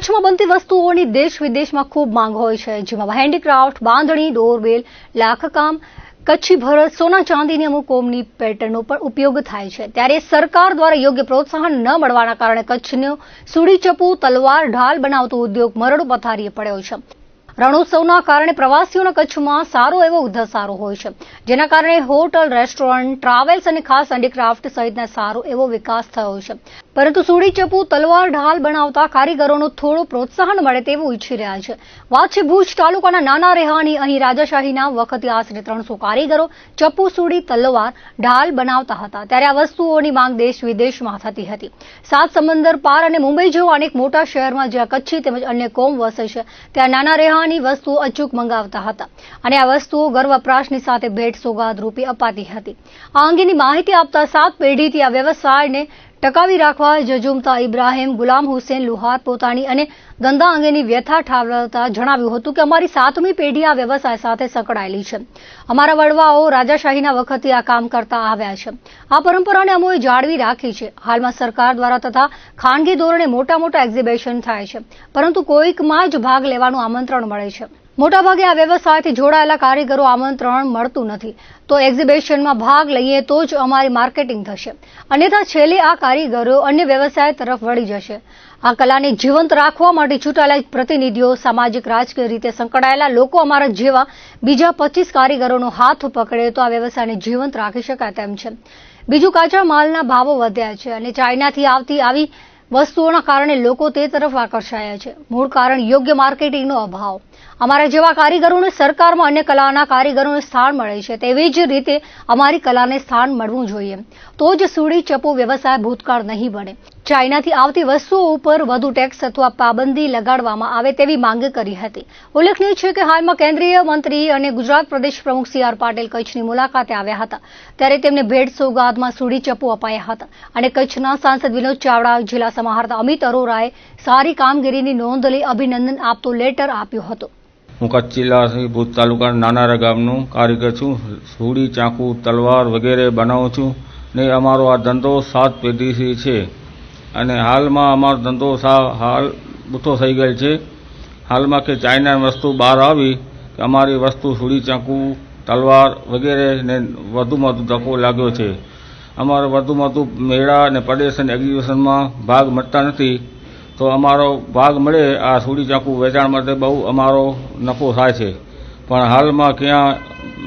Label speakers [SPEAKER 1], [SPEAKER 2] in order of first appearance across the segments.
[SPEAKER 1] કચ્છમાં બનતી વસ્તુઓની દેશ વિદેશમાં ખૂબ માંગ હોય છે, જેમાં હેન્ડીક્રાફ્ટ બાંધણી, દોરવેલ, લાખકામ, કચ્છી ભરત, સોના ચાંદીની અમુક કોમની પેટર્નનો પણ ઉપયોગ થાય છે. ત્યારે સરકાર દ્વારા યોગ્ય પ્રોત્સાહન ન મળવાના કારણે કચ્છનો સુડી ચપ્પુ, તલવાર, ઢાલ બનાવતો ઉદ્યોગ મરડ પથારીએ પડ્યો છે. રણોત્સવના કારણે પ્રવાસીઓનો કચ્છમાં સારો એવો ધસારો હોય છે. જેના કારણે હોટલ, રેસ્ટોરન્ટ, ટ્રાવેલ્સ અને ખાસ હેન્ડીક્રાફ્ટ સહિતના સારો એવો વિકાસ થયો છે. પરંતુ સુડી ચપ્પુ, તલવાર, ઢાલ બનાવતા કારીગરોનો થોડો પ્રોત્સાહન મળે તેવું ઈચ્છી રહ્યા છે. વાત છે ભુજ તાલુકાના નાના રહેવાની અહીં રાજાશાહીના વખતે આશરે ત્રણસો કારીગરો ચપ્પુ, સુડી, તલવાર, ઢાલ બનાવતા હતા. ત્યારે આ વસ્તુઓની માંગ દેશ વિદેશમાં થતી હતી. સાત સમંદર પાર અને મુંબઈ જેવા અનેક મોટા શહેરમાં જ્યાં કચ્છી તેમજ અન્ય કોમ વસે છે, ત્યાં નાના રહેવાની વસ્તુઓ અચૂક મંગાવતા હતા. અને આ વસ્તુઓ ઘર વપરાશની સાથે ભેટ સોગાદ રૂપે અપાતી હતી. આ અંગેની માહિતી આપતા સાત પેઢીથી આ વ્યવસાયને ટકાવી રાખવા જજુમતા ઇબ્રાહીમ ગુલામ હુસેન લુહાર પોતાની અને ધંધા અંગેની વ્યથા ઠાલવતા જણાવ્યું હતું કે અમારી સાતમી પેઢી આ વ્યવસાય સાથે સંકળાયેલી છે. અમારા વડવાઓ રાજાશાહીના વખતે આ કામ કરતા આવ્યા છે. આ પરંપરાને અમોએ જાળવી રાખી છે. હાલમાં સરકાર દ્વારા તથા ખાનગી ધોરણે મોટા મોટા એક્ઝિબિશન થાય છે. પરંતુ કોઈકમાં જ ભાગ લેવાનું આમંત્રણ મળે છે. મોટાભાગે આ વ્યવસાયથી જોડાયેલા કારીગરો આમંત્રણ મળતું નથી. તો એક્ઝિબિશનમાં ભાગ લઈએ તો જ અમારી માર્કેટિંગ થશે. અન્યથા છેલ્લે આ કારીગરો અન્ય વ્યવસાય તરફ વળી જશે. આ કલાને જીવંત રાખવા માટે ચૂંટાયેલા પ્રતિનિધિઓ સામાજિક રાજકીય રીતે સંકળાયેલા લોકો અમારા જેવા બીજા પચીસ કારીગરોનો હાથ પકડે તો આ વ્યવસાયને જીવંત રાખી શકાય તેમ છે. બીજું કાચા માલના ભાવો વધ્યા છે અને ચાઇનાથી આવતી આવી વસ્તુઓના કારણે લોકો તે તરફ આકર્ષાયા છે. મૂળ કારણ યોગ્ય માર્કેટિંગનો અભાવ. અમારા જેવા કારીગરોને સરકારમાં અન્ય કલાના કારીગરોને સ્થાન મળે છે, તેવી જ રીતે અમારી કલાને સ્થાન મળવું જોઈએ. તો જ સુડી ચપો વ્યવસાય ભૂતકાળ નહીં બને. ચાઇનાથી આવતી વસ્તુઓ ઉપર વધુ ટેક્સ અથવા પાબંદી લગાડવામાં આવે તેવી માંગ કરી હતી. ઉલ્લેખનીય છે કે હાલમાં કેન્દ્રીય મંત્રી અને ગુજરાત પ્રદેશ પ્રમુખ સી આર પાટીલ કચ્છની મુલાકાતે આવ્યા હતા. ત્યારે તેમને ભેટ સોગાદમાં સુડી ચપ્પુ અપાયા હતા અને કચ્છના સાંસદ વિનોદ ચાવડા, જિલ્લા સમાહર્તા અમિત અરોરાએ સારી કામગીરીની નોંધ લઈ અભિનંદન આપતો લેટર આપ્યો હતો.
[SPEAKER 2] હું કચ્છ જિલ્લાથી ભુજ તાલુકાના નાનારા ગામનું કારીગર છું. સુડી, ચાકુ, તલવાર વગેરે બનાવું છું ને અમારો આ ધંધો સાત પેઢીથી છે. અને હાલમાં અમારો ધંધો સા હાલ બુથો થઈ ગયેલ છે. હાલમાં કે ચાઇના વસ્તુ બહાર આવી, કે અમારી વસ્તુ સુડી ચાકુ, તલવાર વગેરે ને વધુમાં વધુ ધક્કો લાગ્યો છે. અમારો વધુમાં વધુ મેળા અને પ્રદર્શન એક્ઝિબિશનમાં ભાગ મળતા નથી. તો અમારો ભાગ મળે આ સુડી ચાકુ વેચાણ માટે બહુ અમારો નફો થાય છે. પણ હાલમાં ક્યાં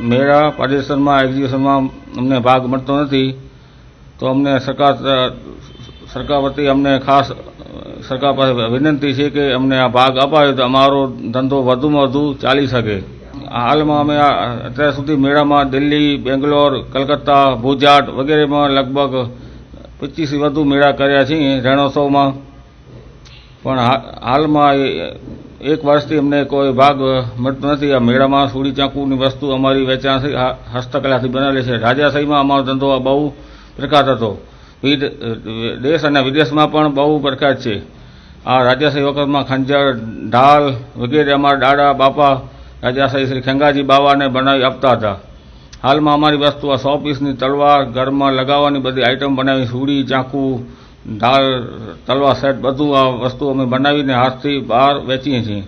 [SPEAKER 2] મેળા પ્રદર્શનમાં એક્ઝિબિશનમાં અમને ભાગ મળતો નથી. તો અમને સરકાર સરકાર વતી અમને ખાસ સરકાર પાસે વિનંતી છે કે અમને આ ભાગ અપાયો તો અમારો ધંધો વધુમાં વધુ ચાલી શકે. હાલમાં અમે અત્યાર સુધી મેળામાં દિલ્હી, બેંગ્લોર, કલકત્તા ભુજાટ વગેરેમાં લગભગ પચીસ વધુ મેળા કર્યા છીએ રણોત્સવમાં. પણ હાલમાં એક વર્ષથી અમને કોઈ ભાગ મળતો નથી. આ મેળામાં સુડી ચાકુની વસ્તુ અમારી વેચાણ હસ્તકલાથી બનેલી છે. રાજાશાહીમાં અમારો ધંધો બહુ પ્રખ્યાત હતો. દેશ અને વિદેશમાં પણ બહુ પ્રખ્યાત છે. આ રાજાશાહી વખતમાં ખંજર, ઢાલ વગેરે અમારા દાડા બાપા રાજાશાહી શ્રી ખેંગાજી બાવાને બનાવી આપતા હતા. હાલમાં અમારી વસ્તુ આ સો પીસની તલવાર, ઘરમાં લગાવવાની બધી આઈટમ બનાવી, સુડી, ચાકુ, ઢાલ, તલવાર, સેટ બધું આ વસ્તુ અમે બનાવીને હાથથી બહાર વેચીએ છીએ.